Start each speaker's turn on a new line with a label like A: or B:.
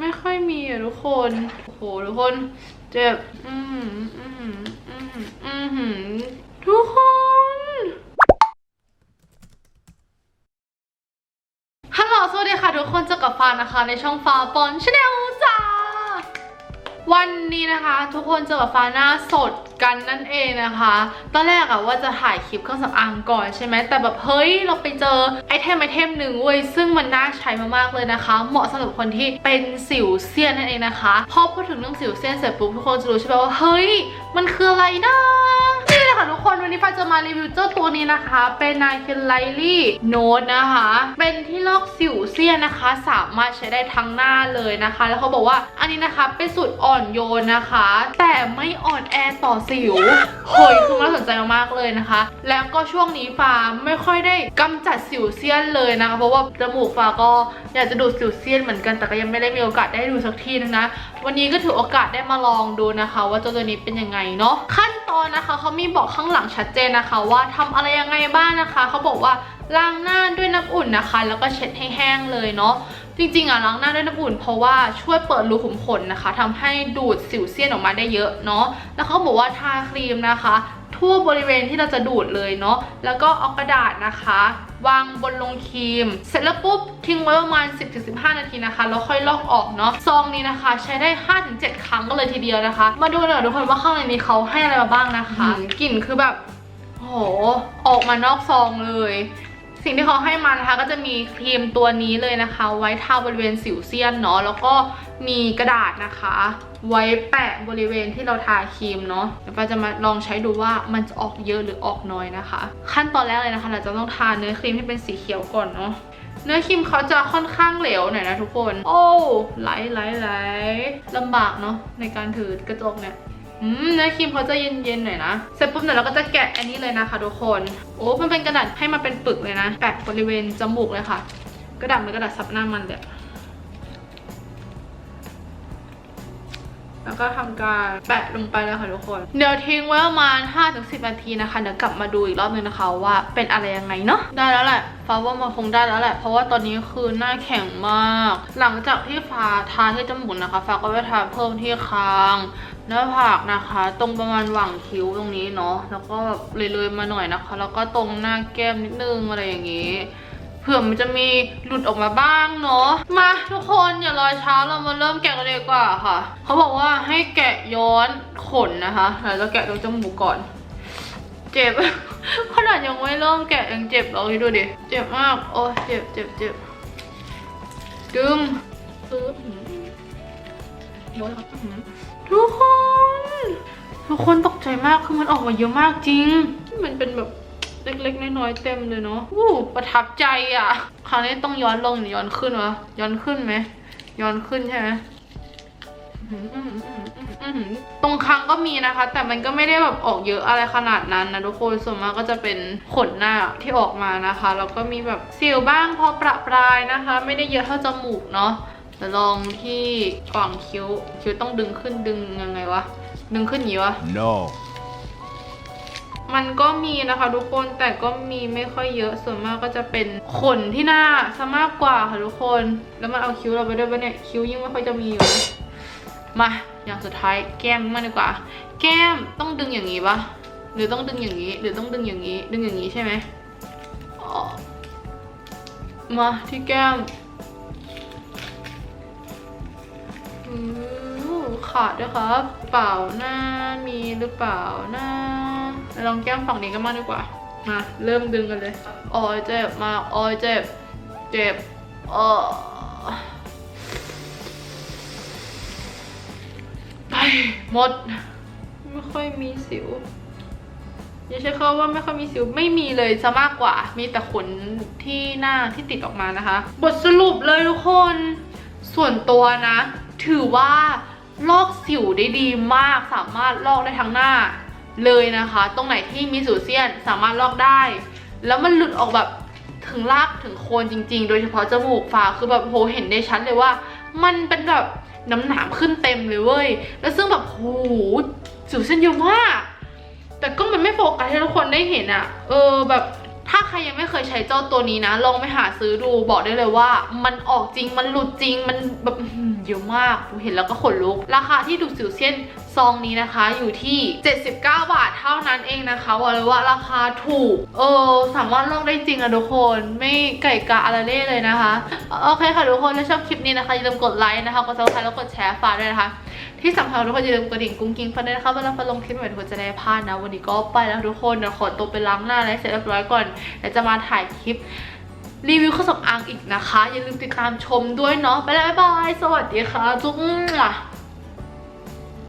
A: ไม่ค่อยมีอะทุกคน โอ้โหทุกคน เจ็บ อืมอืมอืมอืมทุกคน ฮัลโหล สวัสดีค่ะทุกคนเจอกับฟานะคะ ในช่องฟ้าปอนชาแนล วันนี้นะคะ ทุกคนเจอกับฟ้าหน้าสดกันนั่นเองนะคะ ตอนแรกอะว่าจะถ่ายคลิปเครื่องสำอางก่อนใช่ไหมแต่แบบเฮ้ยเราไปเจอไอเทมไอเทมหนึ่งเว้ยซึ่งมันน่าใช้มากๆเลยนะคะ เหมาะสำหรับคนที่เป็นสิวเซียนนั่นเองนะคะพอพูดถึงเรื่องสิวเซียนเสร็จปุ๊บทุกคนจะรู้ใช่ไหมว่าเฮ้ยมันคืออะไรนะ ค่ะทุกคนวันนี้ฟ้าจะมารีวิวเจ้าตัวนี้นะคะ เป็นนายคินไลลี่โนตนะคะ เป็นที่ลอกสิวเซียนนะคะ สามารถใช้ได้ทั้งหน้าเลยนะคะ แล้วเขาบอกว่าอันนี้นะคะเป็นสูตรอ่อนโยนนะคะ แต่ไม่อ่อนแอต่อสิวเฮ้ยคือมันน่าสนใจมากๆเลยนะคะ แล้วก็ช่วงนี้ฟ้าไม่ค่อยได้กำจัดสิวเซียนเลยนะคะ เพราะว่าจมูกฟ้าก็อยากจะดูดสิวเซียนเหมือนกันแต่ก็ยังไม่ได้มีโอกาสได้ดูสักทีนึงนะ วันนี้ก็ถือโอกาสได้มาลองดูนะคะ ว่าเจ้าตัวนี้เป็นยังไงเนาะขั้นตอนนะคะเขามีบอกข้างหลังชัดเจนนะคะ ว่าทำอะไรยังไงบ้างนะคะเขาบอกว่าล้างหน้าด้วยน้ำอุ่นนะคะ แล้วก็เช็ดให้แห้งเลยเนาะจริงๆอะล้างหน้าด้วยน้ำอุ่นเพราะว่าช่วยเปิดรูขุมขนนะคะทำให้ดูดสิวเซียนออกมาได้เยอะเนาะแล้วเขาบอกว่าทาครีมนะคะ ทั่วบริเวณที่เราจะดูดเลยเนาะ แล้วก็เอากระดาษนะคะ วางบนลงครีม เสร็จแล้วปุ๊บทิ้งไว้ประมาณ 10-15 นาทีนะคะ แล้วค่อยลอกออกเนาะ ซองนี้นะคะ ใช้ได้ 5-7 ครั้งก็เลยทีเดียวนะคะ มาดูหน่อยทุกคนว่าข้างในนี้เขาให้อะไรมาบ้างนะคะ กลิ่นคือแบบโห ออกมานอกซองเลย สิ่งที่เขาให้มานะคะก็จะมีครีมตัวนี้เลยนะคะ ไว้ทาบริเวณสิวเซียนเนาะแล้วก็มีกระดาษนะคะ ไว้แปะบริเวณที่เราทาครีมเนาะเดี๋ยวป้าจะมาลองใช้ดูว่ามันจะออกเยอะหรือออกน้อยนะคะ ขั้นตอนแรกเลยนะคะ เราจะต้องทาเนื้อครีมที่เป็นสีเขียวก่อนเนาะเนื้อครีมเขาจะค่อนข้างเหลวหน่อยนะทุกคน โอ้ไหลไหลไหลลำบากเนาะในการถือกระจกเนี่ย อืมเนื้อครีมเขาจะเย็นๆหน่อยนะ เสร็จปุ๊บเนี่ยเราก็จะแกะอันนี้เลยนะคะทุกคน โอ้มันเป็นกระดาษให้มาเป็นปึกเลยนะ แปะบริเวณจมูกเลยค่ะ กระดาษมือนกระดาษซับหน้ามันเลยแล้วก็ทำการแปะลงไปเลยค่ะทุกคน เดี๋ยวทิ้งไว้ประมาณ5-10 นาทีนะคะ เดี๋ยวกลับมาดูอีกรอบนึงนะคะว่าเป็นอะไรยังไงเนาะ ได้แล้วแหละ ฟ้าว่ามันคงได้แล้วแหละ เพราะว่าตอนนี้คือหน้าแข็งมาก หลังจากที่ฟ้าทาที่จมูกนะคะ ฟ้าก็ไปทาเพิ่มที่คาง หน้าผากนะคะ ตรงประมาณหว่างคิ้วตรงนี้เนาะแล้วก็แบบเลยๆมาหน่อยนะคะ แล้วก็ตรงหน้าแก้มนิดนึงอะไรอย่างงี้เผื่อมันจะมีหลุดออกมาบ้างเนาะมาทุกคนอย่ารอช้าเรามาเริ่มแกะกันเลยดีกว่าค่ะเขาบอกว่าให้แกะย้อนขนนะคะเราจะแกะตรงจมูกก่อน เจ็บขนาดยังไม่เริ่มแกะยังเจ็บลองคิดดูดิเจ็บมากโอ้เจ็บเจ็บเจ็บดึงปึ๊บ โดนครับทุกคนทุกคนตกใจมากคือมันออกมาเยอะมากจริง มันเป็นแบบเล็กๆน้อยๆเต็มเลยเนาะอู้ประทับใจอะ คราวนี้ต้องย้อนลงหรือย้อนขึ้นวะ ย้อนขึ้นไหม ย้อนขึ้นใช่ไหมอื้อหืออื้อหืออื้อหือตรงคางก็มีนะคะ แต่มันก็ไม่ได้แบบออกเยอะอะไรขนาดนั้นนะทุกคนส่วนมากก็จะเป็นขนหน้าที่ออกมานะคะแล้วก็มีแบบสิวบ้างพอประปรายนะคะ ไม่ได้เยอะเท่าจมูกเนาะ เดี๋ยวลองที่กว่างคิ้ว คิ้วต้องดึงขึ้นดึงยังไงวะ ดึงขึ้นอย่างนี้วะ
B: No.
A: มันก็มีนะคะทุกคนแต่ก็มีไม่ค่อยเยอะส่วนมากก็จะเป็นขนที่หน้าซะมากกว่าค่ะทุกคน แล้วมันเอาคิ้วเราไปด้วยปะเนี่ยคิ้วยิ่งไม่ค่อยจะมีอยู่นะมาอย่างสุดท้ายแก้มมากดีกว่า แก้มต้องดึงอย่างนี้ปะหรือต้องดึงอย่างนี้ หรือต้องดึงอย่างนี้ ดึงอย่างนี้ใช่ไหมอ๋อมาที่แก้ม ขาดด้วยครับเปล่าหน้ามีหรือเปล่าหน้าลองแก้มฝั่งนี้กันมากดีกว่า มา เริ่มดึงกันเลยโอ้ยเจ็บมากโอ้ยเจ็บ เจ็บออไปหมด ไม่ค่อยมีสิวอย่าใช้คำว่าไม่ค่อยมีสิวไม่มีเลยซะมากกว่า มีแต่ขนที่หน้าที่ติดออกมานะคะ บทสรุปเลยทุกคน ส่วนตัวนะ ถือว่าลอกสิวได้ดีมาก สามารถลอกได้ทั้งหน้าเลยนะคะ ตรงไหนที่มีสิวเซียนสามารถลอกได้ แล้วมันหลุดออกแบบถึงรากถึงโคนจริง ๆ โดยเฉพาะจมูกฝาคือแบบโหเห็นได้ชัดเลยว่า มันเป็นแบบน้ำหนามขึ้นเต็มเลยเว้ย แล้วซึ่งแบบโหสิวเส้นเยอะมาก แต่ก็มันไม่โฟกัสให้ทุกคนได้เห็นอะเออแบบ ถ้าใครยังไม่เคยใช้เจ้าตัวนี้นะ ลองไปหาซื้อดูบอกได้เลยว่า มันออกจริงมันหลุดจริงมันแบบเยอะมากผมเห็นแล้วก็ขนลุก ราคาที่ดูดสิวเซียนซองนี้นะคะอยู่ที่ 79 บาทเท่านั้นเองนะคะบอกเลยว่าราคาถูก เออสามารถลองได้จริงอะทุกคน ไม่ไก่กะอะไรเล่เลยนะคะ โอเคค่ะทุกคนถ้าชอบคลิปนี้นะคะอย่าลืมกดไลค์นะคะกดซับสไครต์แล้วกดแชร์ฝากด้วยนะคะ ที่สำคัญทุกคนอย่าลืมกระดิ่งกุ้งกิ้งฟันด้วยนะคะเวลาฟันลงคลิปใหม่ทุกคนจะได้พลาดนะ วันนี้ก็ไปแล้วทุกคนเดี๋ยวขอตัวไปล้างหน้าและเสร็จเรียบร้อยก่อนแล้วจะมาถ่ายคลิปรีวิวเครื่องสำอางอีกนะคะ อย่าลืมติดตามชมด้วยเนาะไปแล้วบ๊ายบาย สวัสดีค่ะจุ๊ง